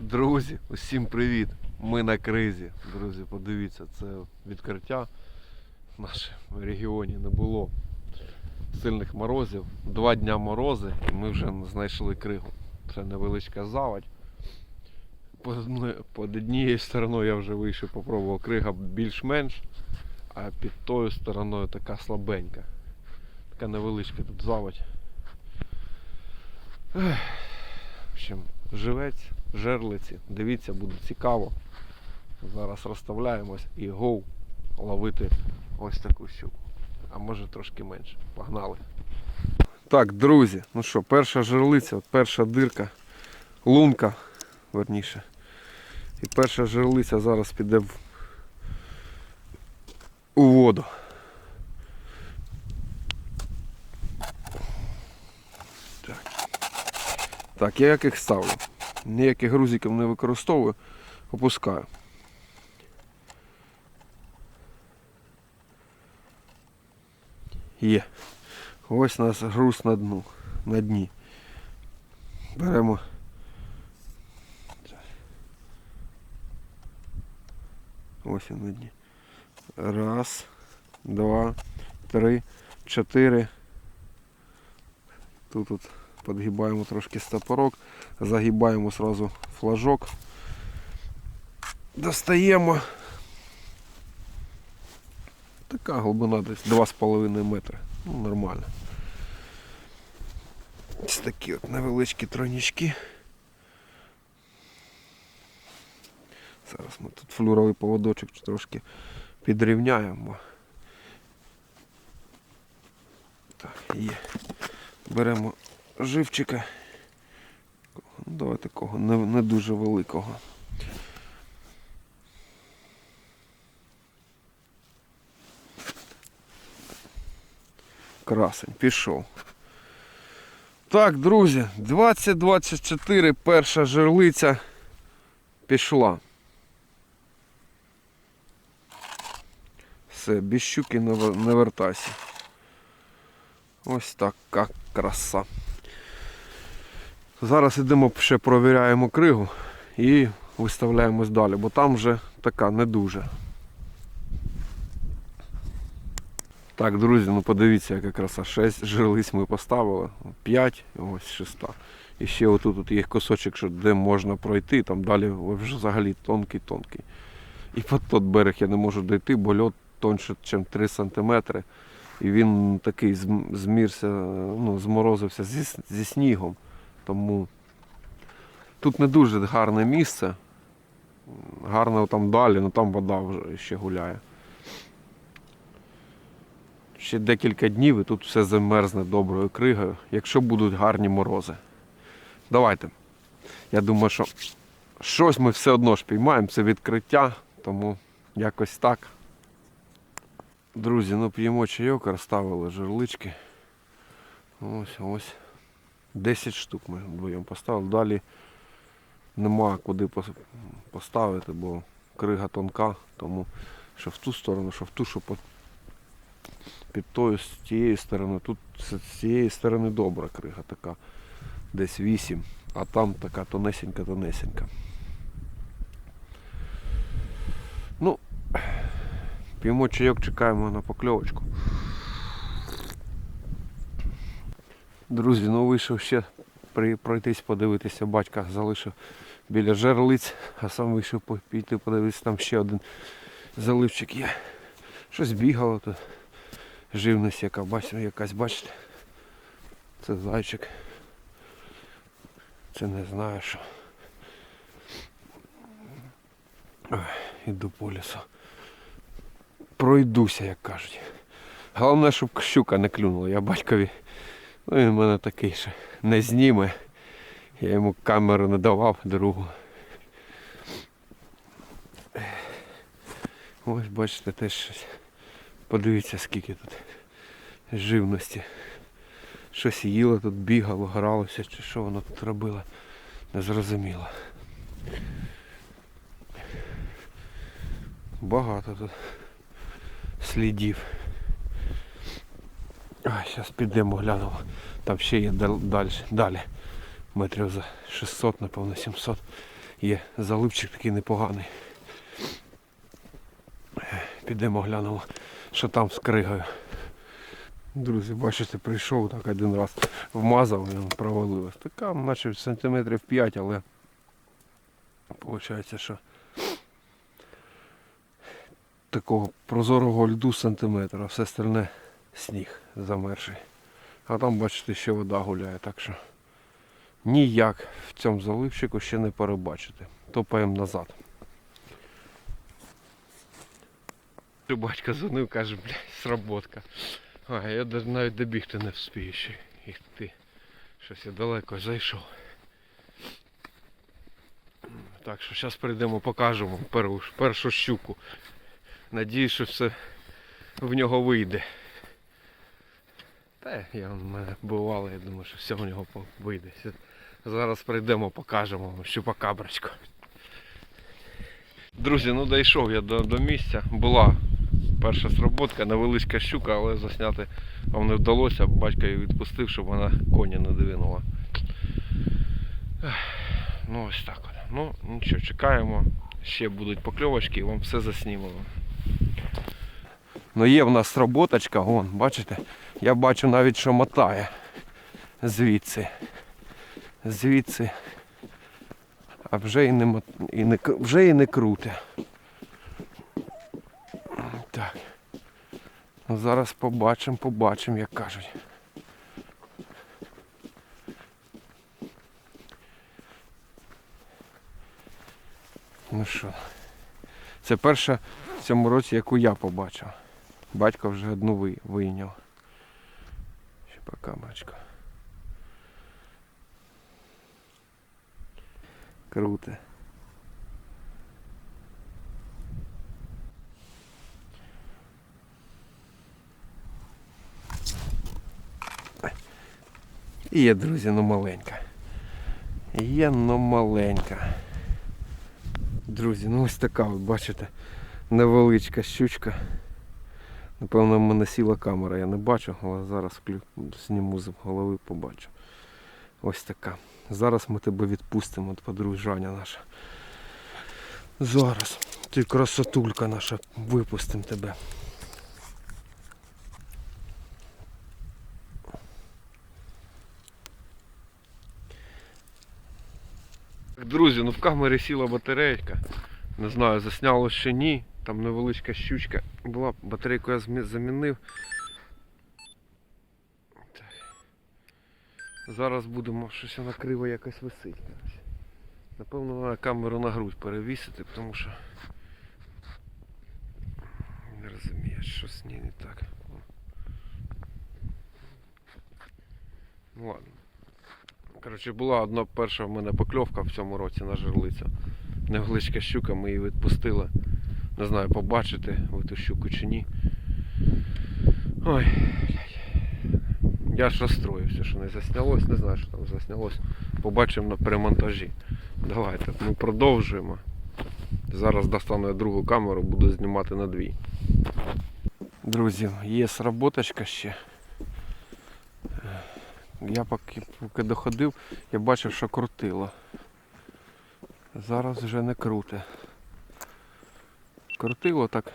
Друзі, усім привіт! Ми на кризі. Друзі, подивіться, це відкриття в нашому регіоні не було сильних морозів. Два дня морози і ми вже знайшли кригу. Це невеличка заводь. По, однією стороною я вже вийшов, попробував крига більш-менш, а під тою стороною така слабенька. Така невеличка тут заводь. В общем, живець, жерлиці. Дивіться, буде цікаво. Зараз розставляємось і гоу ловити ось таку щуку. А може трошки менше. Погнали. Так, друзі, ну що, перша жерлиця, перша дирка, лунка, верніше. І перша жерлиця зараз піде в... у воду. Так, я як їх ставлю. Ніяких грузиків не використовую, опускаю. Є. Ось нас груз на дну, на дні. Беремо. Ось він на дні. Раз, два, три, чотири. Тут тут подгибаємо трошки стопорок, загибаємо сразу флажок, достаємо. Така глибина десь 2,5 метри. Ну, нормально. Ось такі от невеличкі тройнички. Зараз ми тут флюровий поводочок трошки підрівняємо. Так, є. Беремо живчика. Ну, Давай такого не, не дуже великого. Красень, пішов. Так, друзі, 2024 перша жерлиця пішла. Все, без щуки не, вертайся. Ось така краса. Зараз йдемо ще провіряємо кригу і виставляємось далі, бо там вже така не дуже. Так, друзі, ну подивіться, яка краса. 6 жерлиць ми поставили, 5, ось шеста. І ще отут от є кусочок, що де можна пройти, там далі вже взагалі тонкий-тонкий. І по тот берег я не можу дойти, бо льот тонше, ніж 3 см. І він такий змірся, ну, зморозився зі, зі снігом. Тому тут не дуже гарне місце. Гарно там далі, але там вода вже ще гуляє. Ще декілька днів і тут все замерзне доброю кригою, якщо будуть гарні морози. Давайте. Я думаю, що щось ми все одно ж піймаємо, це відкриття, тому якось так. Друзі, ну п'ємо чайок, розставили жерлички. Ось ось. 10 штук ми вдвоєм поставили. Далі нема куди поставити, бо крига тонка, тому що в ту сторону, що в ту, що під тою з тієї сторони. Тут з цієї сторони добра крига така. Десь 8, а там така тонесенька-тонесенька. Ну, п'ємо чайок, чекаємо на покльовочку. Друзі, ну вийшов ще пройтись, подивитися, батька залишив біля жерлиць, а сам вийшов піти подивитися, там ще один заливчик є. Щось бігало тут. Живність яка, бачите, якась, бачите. Це зайчик. Це не знаю що. Іду по лісу. Пройдуся, як кажуть. Головне, щоб щука не клюнула. Я батькові. Ну він в мене такий ще не зніме. Я йому камеру не давав другу. Ось бачите, теж щось. Подивіться, скільки тут живності. Щось їло тут, бігало, гралося, чи що воно тут робило. Незрозуміло. Багато тут слідів. А, зараз підемо глянемо. Там ще є далі, далі. Метрів за 600, напевно, 700. є заливчик такий непоганий. Підемо глянемо, що там з кригою. Друзі, бачите, прийшов так один раз вмазав і провалилось. Така, наче сантиметрів 5, але виходить, що такого прозорого льду сантиметр, а все остальне сніг замерший. А там, бачите, ще вода гуляє, так що ніяк в цьому заливчику ще не перебачити. Топаємо назад. Батько дзвонив, каже, блядь, сработка. А, я навіть добігти не вспію ще. Їх. Щось я далеко зайшов. Так що зараз прийдемо, покажемо першу, першу щуку. Надіюсь, що все в нього вийде. Та я в мене бувало, я думаю, що все в нього вийде. Зараз прийдемо, покажемо вам щупакаброчку. Друзі, ну дійшов я до, до місця. Була перша сработка, невеличка щука, але засняти вам не вдалося. Батько її відпустив, щоб вона коні не двинула. Ну ось так. Ну нічого, чекаємо. Ще будуть покльовочки і вам все заснімемо. Ну є в нас сработочка, вон, бачите? Я бачу навіть, що мотає звідси. Звідси. А вже і не, і не, вже і не круте. Так. Ну, зараз побачимо, побачимо, як кажуть. Ну що, це перша в цьому році, яку я побачив. Батько вже одну ви- вийняв. Ще по камерочку. Круто. І є, друзі, ну маленька. Є, ну маленька. Друзі, ну ось така, от бачите, невеличка щучка. Напевно, в мене сіла камера, я не бачу, але зараз зніму з голови, побачу. Ось така. Зараз ми тебе відпустимо, подружання наша. Зараз. Ти красотулька наша, випустимо тебе. Друзі, ну в камері сіла батарейка. Не знаю, засняло ще ні. Там невеличка щучка була, батарейку я замінив. Так. Зараз будемо щось вона криво якось висить. Напевно, треба камеру на грудь перевісити, тому що не розумію, що з ній не так. Ну ладно. Коротше, була одна перша в мене покльовка в цьому році на жерлицю. Невеличка щука, ми її відпустили. Не знаю, побачите ви ту щуку чи ні. Ой. Я ж розстроївся, що не заснялось, не знаю, що там заснялось. Побачимо на перемонтажі. Давайте, ми продовжуємо. Зараз достану я другу камеру, буду знімати на дві. Друзі, є сработочка ще. Я поки, поки доходив, я бачив, що крутило. Зараз вже не круте. Крутило так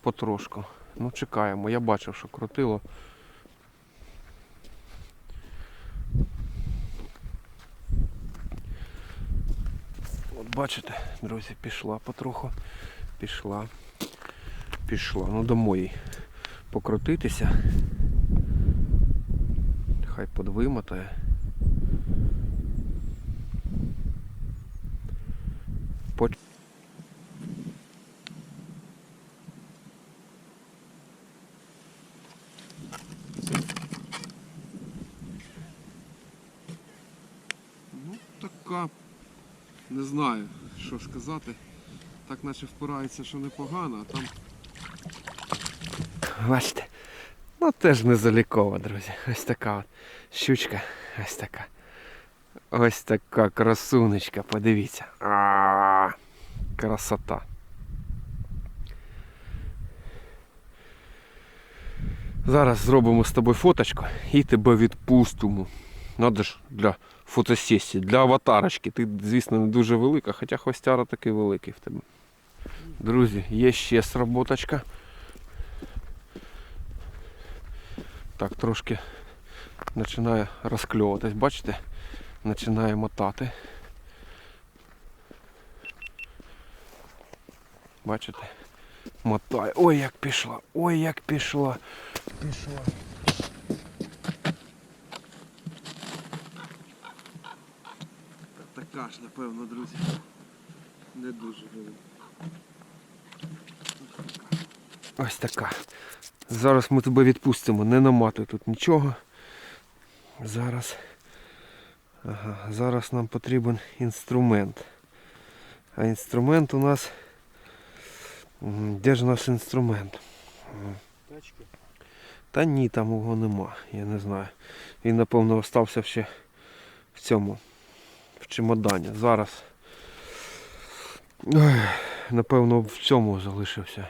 потрошку. Ну чекаємо, я бачив, що крутило. От бачите, друзі, пішла потроху. Пішла. Пішла. Ну домой їй покрутитися. Хай подвимотає. Поч- Ну, така. Не знаю, що сказати. Так наче впирається, що непогано, а там. Бачите. Ну теж не залікова, друзі. Ось така от щучка. Ось така. Ось така красунечка, подивіться. А, красота. Зараз зробимо з тобою фоточку і тебе відпустимо. Надо ж для фотосесії для аватарочки. Ти, звісно, не дуже велика, хоча хвостяра такий великий в тебе. Друзі, є ще сработочка. Так, трошки починає розкльовуватись, бачите? Починає мотати. Бачите? Мотає. Ой, як пішла, ой, як пішла. Пішла. Ж, напевно, друзі. Не дуже велика. Ось така. Зараз ми тебе відпустимо, не наматуй тут нічого. Зараз. Ага, зараз нам потрібен інструмент. А інструмент у нас. Де ж наш інструмент? Тачки. Та ні, там його нема, я не знаю. Він, напевно, остався ще в цьому, чемодані. Зараз. Напевно, в цьому залишився.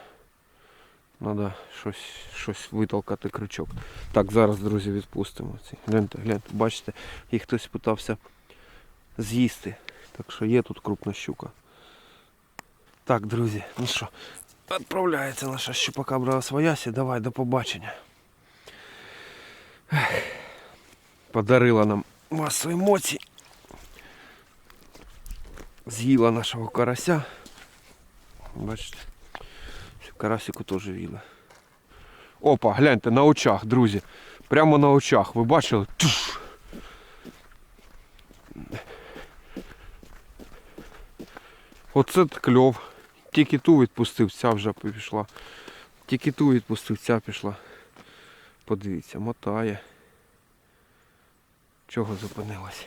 Треба щось, щось витолкати крючок. Так, зараз, друзі, відпустимо. Ці. Гляньте, гляньте, бачите, їх хтось питався з'їсти. Так що є тут крупна щука. Так, друзі, ну що, відправляється наша щупакабра своясі. Давай, до побачення. Подарила нам масу емоцій. З'їла нашого карася. Бачите? Карасику теж їла. Опа, гляньте, на очах, друзі. Прямо на очах. Ви бачили? Туш! Оце кльов. Тільки ту відпустив, ця вже пішла. Тільки ту відпустив, ця пішла. Подивіться, мотає. Чого зупинилась?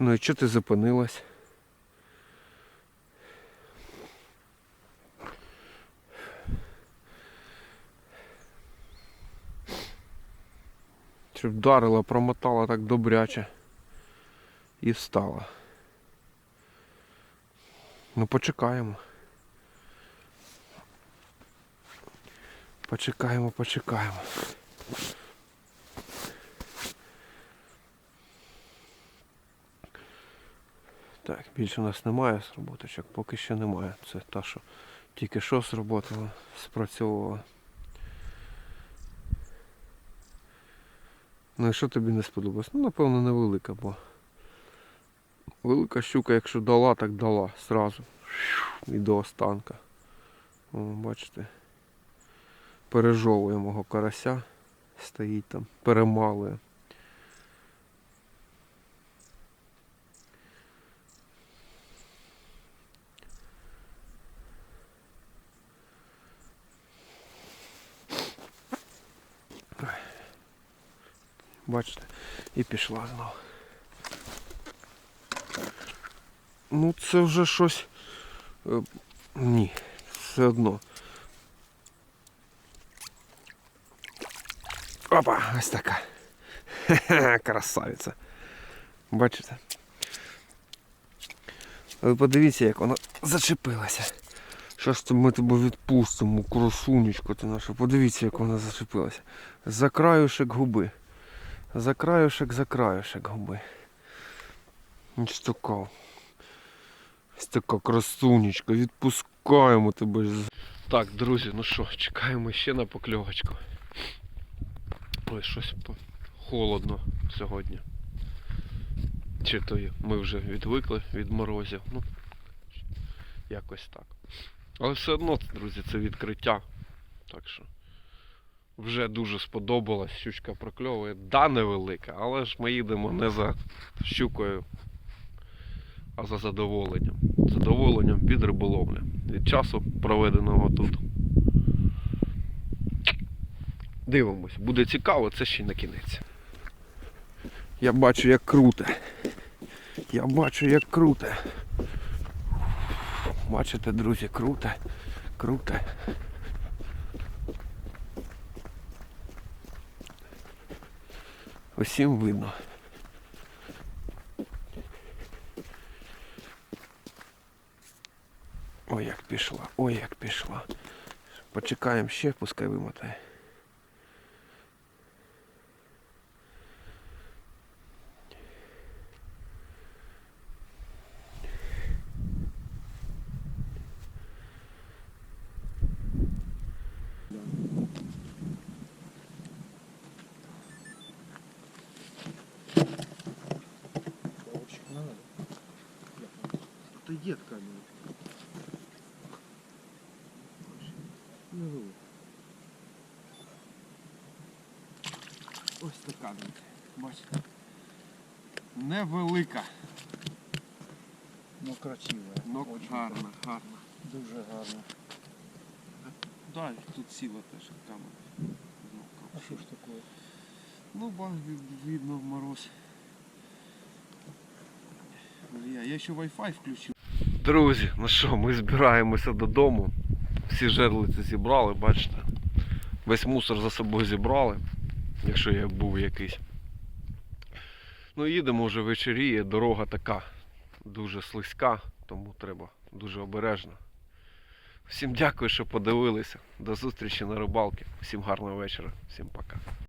Ну і чого ти зупинилась? Чи вдарила, промотала так добряче і встала. Ну почекаємо. Почекаємо, почекаємо. Так, більше у нас немає сроботочок, поки що немає. Це та, що тільки що сработала, спрацьовувала. Ну і що тобі не сподобалось? Ну, напевно, невелика, бо велика щука, якщо дала, так дала сразу. І до останка. О, бачите. Пережовує мого карася. Стоїть там, перемалує. Бачите, і пішла знову. Ну це вже щось. е, Ні, все одно. Опа, ось така. Хе-хе, красавиця. Бачите? Ви подивіться, як вона зачепилася. Щас ми тебе відпустимо, красунечко ти наша. Подивіться, як вона зачепилася. За краюшек губи. За краюшек, за краюшек губи. Ось така. Красунечка. Відпускаємо тебе. Так, друзі, ну що, чекаємо ще на покльовочку. Ой, щось холодно сьогодні. Чи то ми вже відвикли від морозів. Ну, якось так. Але все одно, друзі, це відкриття. Так що вже дуже сподобалась, щучка прокльовує. Да, невелика, але ж ми їдемо не за щукою, а за задоволенням. Задоволенням від риболовлі. Від часу проведеного тут. Дивимось, буде цікаво, це ще й на кінець. Я бачу, як круто. Я бачу, як круто. Бачите, друзі, круто, круто. Усім видно. Ой, як пішла, ой, як пішла. Почекаємо ще, пускай вимотає. Та є камінь. Ну, ось така, друзі. Бачите. Невелика. Ну красиво. Ну, гарна, гарна. Дуже гарно. Да, тут сіла теж камера. Ну, А що ж таке? Ну, ви- видно мороз. Я, я ще Wi-Fi включив. Друзі, ну що, ми збираємося додому. Всі жерлиці зібрали, бачите. Весь мусор за собою зібрали, якщо я був якийсь. Ну їдемо вже вечоріє, дорога така дуже слизька, тому треба дуже обережно. Всім дякую, що подивилися. До зустрічі на рибалці. Всім гарного вечора, всім пока.